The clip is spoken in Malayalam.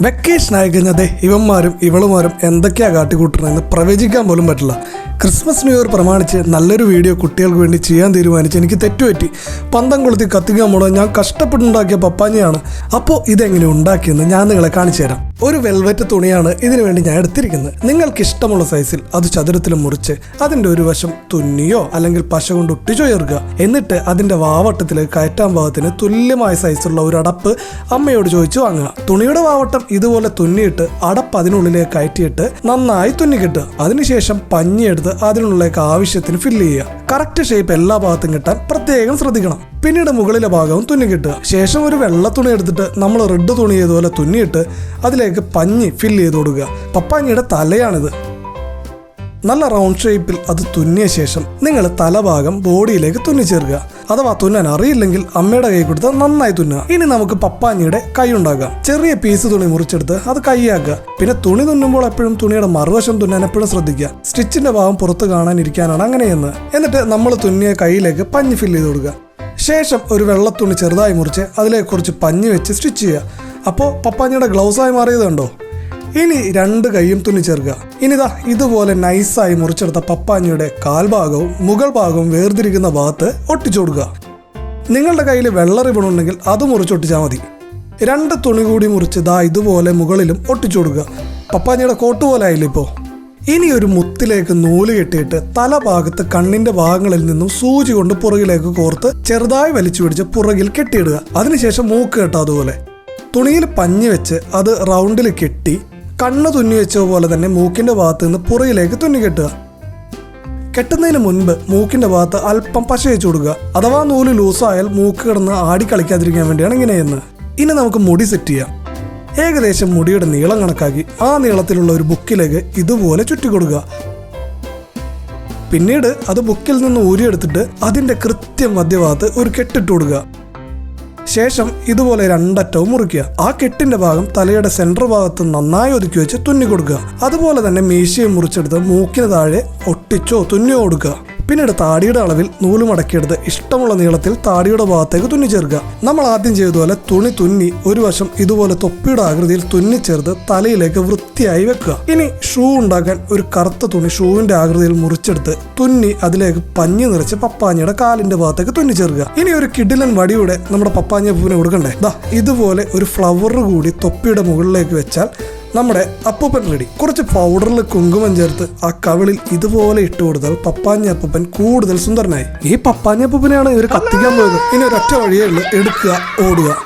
വെക്കേഷൻ ആയി കഴിഞ്ഞാൽ ഇവന്മാരും ഇവളുമാരും എന്തൊക്കെയാ കാട്ടിക്കൂട്ടണമെന്ന് പ്രവചിക്കാൻ പോലും പറ്റില്ല. ക്രിസ്മസ് ന്യൂ ഇയർ പ്രമാണിച്ച് നല്ലൊരു വീഡിയോ കുട്ടികൾക്ക് വേണ്ടി ചെയ്യാൻ തീരുമാനിച്ച് എനിക്ക് തെറ്റുപറ്റി. പന്തം കൊളുത്തി കത്തിക്കാൻ പോണത് ഞാൻ കഷ്ടപ്പെട്ടുണ്ടാക്കിയ പപ്പാഞ്ഞയാണ് അപ്പോൾ ഇതെങ്ങനെ ഉണ്ടാക്കിയെന്ന് ഞാൻ നിങ്ങളെ കാണിച്ചു തരാം. ഒരു വെൽവെറ്റ് തുണിയാണ് ഇതിനു വേണ്ടി ഞാൻ എടുത്തിരിക്കുന്നത്. നിങ്ങൾക്ക് ഇഷ്ടമുള്ള സൈസിൽ അത് ചതുരത്തിൽ മുറിച്ച് അതിന്റെ ഒരു വശം തുന്നിയോ അല്ലെങ്കിൽ പശ കൊണ്ട് ഒട്ടിച്ചോ ചേർക്കുക എന്നിട്ട് അതിന്റെ വാവട്ടത്തിലേക്ക് കയറ്റാൻ ഭാഗത്തിന് തുല്യമായ സൈസുള്ള ഒരു അടപ്പ് അമ്മയോട് ചോദിച്ചു വാങ്ങുക. തുണിയുടെ വാവട്ടം ഇതുപോലെ തുന്നിയിട്ട് അടപ്പ് അതിനുള്ളിലേക്ക് കയറ്റിയിട്ട് നന്നായി തുന്നിക്കിട്ടുക. അതിനുശേഷം പഞ്ഞിയെടുത്ത് അതിനുള്ളിലേക്ക് ആവശ്യത്തിന് ഫില്ല് ചെയ്യുക. കറക്റ്റ് ഷേപ്പ് എല്ലാ ഭാഗത്തും കിട്ടാൻ പ്രത്യേകം ശ്രദ്ധിക്കണം. പിന്നീട് മുകളിലെ ഭാഗവും തുന്നി കിട്ടുക ശേഷം ഒരു വെള്ള തുണി എടുത്തിട്ട് നമ്മൾ റെഡ് തുണി ചെയ്തുപോലെ തുന്നിയിട്ട് അതിലേക്ക് പഞ്ഞി ഫിൽ ചെയ്ത് കൊടുക്കുക. പപ്പാഞ്ഞിയുടെ തലയാണിത്. നല്ല റൗണ്ട് ഷേപ്പിൽ അത് തുന്നിയ ശേഷം നിങ്ങൾ തലഭാഗം ബോഡിയിലേക്ക് തുന്നിച്ചേർക്കുക. അഥവാ തുന്നാൻ അറിയില്ലെങ്കിൽ അമ്മയുടെ കൈ കൊടുത്ത് നന്നായി തുന്നുക. ഇനി നമുക്ക് പപ്പാഞ്ഞിയുടെ കൈ ഉണ്ടാക്കാം. ചെറിയ പീസ് തുണി മുറിച്ചെടുത്ത് അത് കൈയാക്കുക. പിന്നെ തുണി തുന്നുമ്പോൾ എപ്പോഴും തുണിയുടെ മറുവശം തുന്നാൻ എപ്പോഴും ശ്രദ്ധിക്കുക. സ്റ്റിച്ചിന്റെ ഭാഗം പുറത്ത് കാണാനിരിക്കാനാണ് അങ്ങനെയെന്ന്. എന്നിട്ട് നമ്മൾ തുന്നിയ കൈയിലേക്ക് പഞ്ഞ് ഫില്ല് ചെയ്ത് കൊടുക്കുക. ശേഷം ഒരു വെള്ളത്തുണി ചെറുതായി മുറിച്ച് അതിലേക്ക് കുറച്ച് പഞ്ഞി വെച്ച് സ്റ്റിച്ച് ചെയ്യുക. അപ്പോൾ പപ്പാഞ്ഞിയുടെ ഗ്ലൗസായി മാറിയത് കണ്ടോ? ഇനി രണ്ട് കൈയും തുന്നി ചേർക്കുക. ഇനിതാ ഇതുപോലെ നൈസായി മുറിച്ചെടുത്ത പപ്പാഞ്ഞിയുടെ കാൽഭാഗവും മുകൾ ഭാഗവും വേർതിരിക്കുന്ന ഭാഗത്ത് ഒട്ടിച്ചു കൊടുക്കുക. നിങ്ങളുടെ കയ്യിൽ വെള്ള റിബൺ ഉണ്ടെങ്കിൽ അത് മുറിച്ചൊട്ടിച്ചാൽ മതി. രണ്ട് തുണി കൂടി മുറിച്ച് ദാ ഇതുപോലെ മുകളിലും ഒട്ടിച്ചു കൊടുക്കുക. പപ്പാഞ്ഞിയുടെ കോട്ട് പോലെ ആയില്ലേ ഇപ്പോൾ ഇനി ഒരു മുത്തിലേക്ക് നൂൽ കെട്ടിയിട്ട് തലഭാഗത്ത് കണ്ണിന്റെ ഭാഗങ്ങളിൽ നിന്നും സൂചി കൊണ്ട് പുറകിലേക്ക് കോർത്ത് ചെറുതായി വലിച്ചു പിടിച്ച് പുറകിൽ കെട്ടിയിടുക. അതിനുശേഷം മൂക്ക് കെട്ടുക അതുപോലെ. തുണിയിൽ പഞ്ഞി വെച്ച് അത് റൗണ്ടിൽ കെട്ടി കണ്ണ് തുന്നി വെച്ച പോലെ തന്നെ മൂക്കിന്റെ ഭാഗത്ത് നിന്ന് പുറകിലേക്ക് തുന്നി കെട്ടുക. കെട്ടുന്നതിന് മുൻപ് മൂക്കിന്റെ ഭാഗത്ത് അല്പം പശ വെച്ച് കൊടുക്കുക അഥവാ നൂൽ ലൂസായാൽ മൂക്ക് കിടന്ന് ആടി കളിക്കാതിരിക്കാൻ വേണ്ടിയാണ് ഇങ്ങനെയെന്ന്. ഇനി നമുക്ക് മുടി സെറ്റ് ചെയ്യാം. ഏകദേശം മുടിയുടെ നീളം കണക്കാക്കി ആ നീളത്തിലുള്ള ഒരു ബുക്കിലേക്ക് ഇതുപോലെ ചുറ്റി കൊടുക്കുക പിന്നീട് അത് ബുക്കിൽ നിന്ന് ഊരിയെടുത്തിട്ട് അതിന്റെ കൃത്യം മധ്യഭാഗത്ത് ഒരു കെട്ടിട്ട് കൊടുക്കുക. ശേഷം ഇതുപോലെ രണ്ടറ്റവും മുറിക്കുക. ആ കെട്ടിന്റെ ഭാഗം തലയുടെ സെന്റർ ഭാഗത്ത് നന്നായി ഒതുക്കി വെച്ച് തുന്നി കൊടുക്കുക അതുപോലെ തന്നെ മീശയും മുറിച്ചെടുത്ത് മൂക്കിന് താഴെ ഒട്ടിച്ചോ തുന്നിയോ കൊടുക്കുക. പിന്നീട് താടിയുടെ അളവിൽ നൂൽ മടക്കിയെടുത്ത് ഇഷ്ടമുള്ള നീളത്തിൽ താടിയുടെ ഭാഗത്തേക്ക് തുന്നി ചേർക്കുക നമ്മൾ ആദ്യം ചെയ്തതുപോലെ തുണി തുന്നി ഒരു വശം ഇതുപോലെ തൊപ്പിയുടെ ആകൃതിയിൽ തുന്നി ചേർത്ത് തലയിലേക്ക് വൃത്തിയായി വെക്കുക. ഇനി ഷൂ ഉണ്ടാക്കാൻ ഒരു കറുത്ത തുണി ഷൂവിന്റെ ആകൃതിയിൽ മുറിച്ചെടുത്ത് തുന്നി അതിലേക്ക് പഞ്ഞി നിറച്ച് പപ്പാഞ്ഞിയുടെ കാലിന്റെ ഭാഗത്തേക്ക് തുന്നി ചേർക്കുക ഇനി ഒരു കിഡിലൻ വടിയുടെ നമ്മുടെ പപ്പാഞ്ഞ പൂവിനെ കൊടുക്കണ്ടേ? ദാ ഇതുപോലെ ഒരു ഫ്ലവർ കൂടി തൊപ്പിയുടെ മുകളിലേക്ക് വെച്ചാൽ നമ്മുടെ അപ്പൂപ്പൻ റെഡി. കുറച്ച് പൗഡറിൽ കുങ്കുമം ചേർത്ത് ആ കവിളിൽ ഇതുപോലെ ഇട്ട് കൊടുത്താൽ പപ്പാഞ്ഞ അപ്പൂപ്പൻ കൂടുതൽ സുന്ദരനായി. ഈ പപ്പാഞ്ഞ അപ്പൂപ്പനെയാണ് ഇവർ കത്തിക്കാൻ പോയത്. ഇനി ഒരൊറ്റ വഴിയേ ഉള്ളൂ എടുക്കുക ഓടുക.